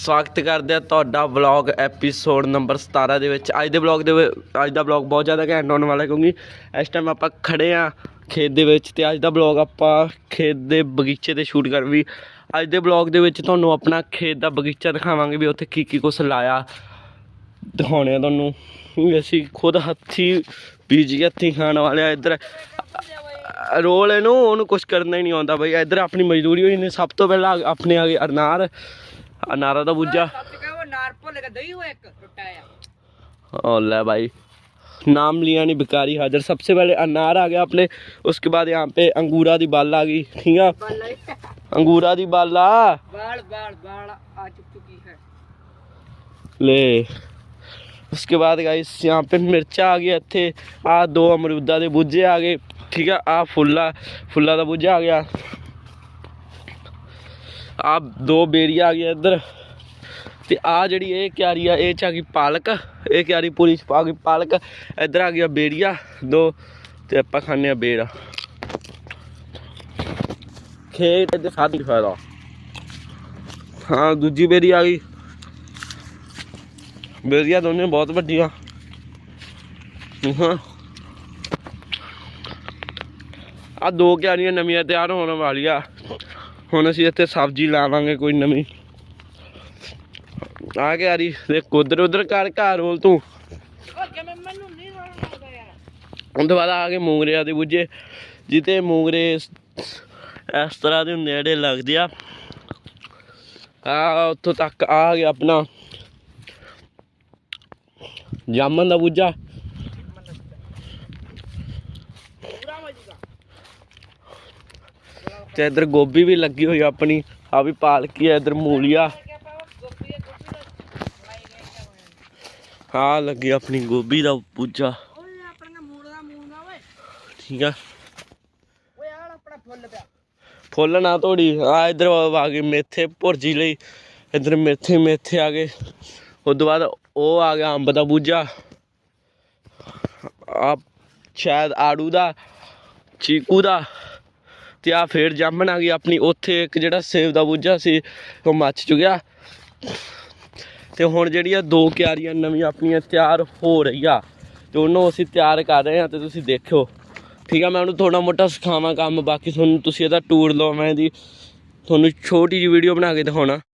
ਸਵਾਗਤ ਕਰਦੇ ਆ ਤੁਹਾਡਾ ਵਲੌਗ ਐਪੀਸੋਡ ਨੰਬਰ 17 ਦੇ ਵਿੱਚ। ਅੱਜ ਦੇ ਵਲੌਗ ਦੇ ਵਿੱਚ- ਅੱਜ ਦਾ ਵਲੌਗ ਬਹੁਤ ਜ਼ਿਆਦਾ ਘੈਂਟ ਹੋਣ ਵਾਲਾ ਕਿਉਂਕਿ ਇਸ ਟਾਈਮ ਆਪਾਂ ਖੜੇ ਆ ਖੇਤ ਦੇ ਵਿੱਚ ਤੇ ਅੱਜ ਦਾ ਵਲੌਗ ਆਪਾਂ ਖੇਤ ਦੇ ਬਗੀਚੇ ਤੇ ਸ਼ੂਟ ਕਰ ਵੀ ਅੱਜ ਦੇ ਵਲੌਗ ਦੇ ਵਿੱਚ ਤੁਹਾਨੂੰ ਆਪਣਾ ਖੇਤ ਦਾ ਬਗੀਚਾ ਦਿਖਾਵਾਂਗੇ ਵੀ ਉੱਥੇ ਕੀ ਕੀ ਕੁਛ ਲਾਇਆ ਦਿਖਾਉਣੇ ਆ ਤੁਹਾਨੂੰ। ਵੀ ਅਸੀਂ ਖੁਦ ਹੱਥੀ ਬੀਜ ਕੇ ਹੱਥੀ ਖਾਣ ਵਾਲੇ ਆ, ਇੱਧਰ ਰੋਲ ਇਹਨੂੰ, ਉਹਨੂੰ ਕੁਝ ਕਰਨਾ ਹੀ ਨਹੀਂ ਆਉਂਦਾ ਬਈ। ਇੱਧਰ ਆਪਣੀ ਮਜ਼ਦੂਰੀ ਹੋਈ ਨੇ, ਸਭ ਤੋਂ ਪਹਿਲਾਂ ਆਪਣੇ ਆ ਗਏ ਅਰਨਾਰ ਅਨਾਰਾ ਦਾ ਬੂਝਾ ਸੱਚ ਕਹਾਂ ਉਹ ਨਾਰ ਭੁੱਲ ਕੇ ਦਈ ਹੋਇਆ ਇੱਕ ਟੁੱਟਾ ਆ और ले भाई नाम लिया नहीं भिकारी हाजिर सबसे पहले अनार आ गया अपने उसके बाद यहाँ पे अंगूरा दी बाल आ गई ठीक है ਬਾਲਾ ਹੀ। अंगूरा दी बाल आ ਬਾਲ ਬਾਲ ਬਾਲ ਆ ਚੁੱਕ ਚੁੱਕੀ ਹੈ ले उसके बाद गाइस यहाँ पे मिर्चा आ गया थे आ दो अमरूदा दे बूझे आ गए ठीक है आ फुल्ला फुल्ला दा बूझा आ गया ਆ ਦੋ ਬੇੜੀਆਂ ਆ ਗਈਆਂ ਇੱਧਰ। ਤੇ ਆ ਜਿਹੜੀ ਇਹ ਕਿਆਰੀ ਆ, ਇਹ ਚ ਆ ਗਈ ਪਾਲਕ। ਇਹ ਕਿਆਰੀ ਪੂਰੀ ਚ ਆ ਗਈ ਪਾਲਕ। ਇੱਧਰ ਆ ਗਈ ਬੇੜੀਆਂ ਦੋ। ਤੇ ਆਪਾਂ ਖਾਣੇ ਆ ਬੇੜਾ ਖੇਤ ਦੇ ਸਾਥ ਫਾਇਦਾ ਹਾਂ, ਦੂਜੀ ਬੇਰੀ ਆ ਗਈ। ਬੇੜੀਆਂ ਦੋਨੇ ਬਹੁਤ ਵੱਡੀਆਂ। ਹਾਂ। ਆ ਦੋ ਕਿਆਰੀਆਂ ਨਵੀਆਂ ਤਿਆਰ ਹੋਣ ਵਾਲੀਆਂ। ਹੁਣ ਅਸੀਂ ਇੱਥੇ ਸਬਜ਼ੀ ਲਾਵਾਂਗੇ ਕੋਈ ਨਵੀਂ। ਆ ਗਿਆ ਰੀ ਦੇਖ ਉਧਰ ਉਧਰ ਕਰ ਘਰ ਰੋਲ ਤੂੰ ਉਹਦੇ ਬਾਅਦ ਆ ਗਏ ਮੂੰਗਰਿਆਂ ਦੇ ਬੁੱਝੇ ਜਿੱਤੇ ਮੂੰਗਰੇ ਇਸ ਇਸ ਤਰ੍ਹਾਂ ਦੇ ਨੇੜੇ ਲੱਗਦੇ ਆ। ਆ ਉੱਥੋਂ ਤੱਕ ਆ ਗਿਆ ਆਪਣਾ। ਜਾਮਨ ਦਾ ਬੁੱਝਾ ਪੂਰਾ ਮਜੂਗਾ ਤੇ ਇੱਧਰ ਗੋਭੀ ਵੀ ਲੱਗੀ ਹੋਈ ਆਪਣੀ, ਆ ਵੀ ਪਾਲਕੀ ਆ ਇਧਰ ਮੂਲੀਆ। ਹਾਂ ਲੱਗੀ ਆਪਣੀ ਗੋਭੀ ਦਾ ਬੁੱਝਾ ਠੀਕ ਆ। ਓਏ ਆਹ ਆਪਣਾ ਫੁੱਲ ਪਿਆ ਫੁੱਲ ਨਾ ਤੋੜੀ, ਆ ਇਧਰ ਆ ਗਏ ਮੇਥੇ ਭੁਰਜੀ ਲਈ। ਇਧਰ ਮੇਥੇ ਮੇਥੇ ਆ ਗਏ। ਉਸ ਤੋਂ ਬਾਅਦ ਉਹ ਆ ਗਿਆ ਅੰਬ ਦਾ ਬੂਝਾ ਆ ਸ਼ਾਇਦ ਆੜੂ ਦਾ, ਚੀਕੂ ਦਾ। ਤੇ ਆ ਫੇਰ ਜਾਮਣ ਆ ਗਈ ਆਪਣੀ। ਉੱਥੇ ਇੱਕ ਜਿਹੜਾ ਸੇਬ ਦਾ ਬੂਝਾ ਸੀ, ਉਹ ਮੱਚ ਚੁੱਕਿਆ। ਤੇ ਹੁਣ ਜਿਹੜੀਆਂ ਦੋ ਕਿਆਰੀਆਂ ਨਵੀਆਂ ਆਪਣੀਆਂ ਤਿਆਰ ਹੋ ਰਹੀਆਂ, ਤੇ ਉਹਨੂੰ ਅਸੀਂ ਤਿਆਰ ਕਰ ਰਹੇ ਹਾਂ ਤੇ ਤੁਸੀਂ ਦੇਖਿਓ। ਠੀਕ ਆ, ਮੈਂ ਉਹਨੂੰ ਥੋੜਾ ਮੋਟਾ ਸਿਖਾਵਾਂ ਕੰਮ, ਬਾਕੀ ਤੁਹਾਨੂੰ ਤੁਸੀਂ ਇਹਦਾ ਟੂਰ ਲਓ ਮੈਂ ਇਹਦੀ ਤੁਹਾਨੂੰ ਛੋਟੀ ਜਿਹੀ ਵੀਡੀਓ ਬਣਾ ਕੇ ਦਿਖਾਉਣਾ।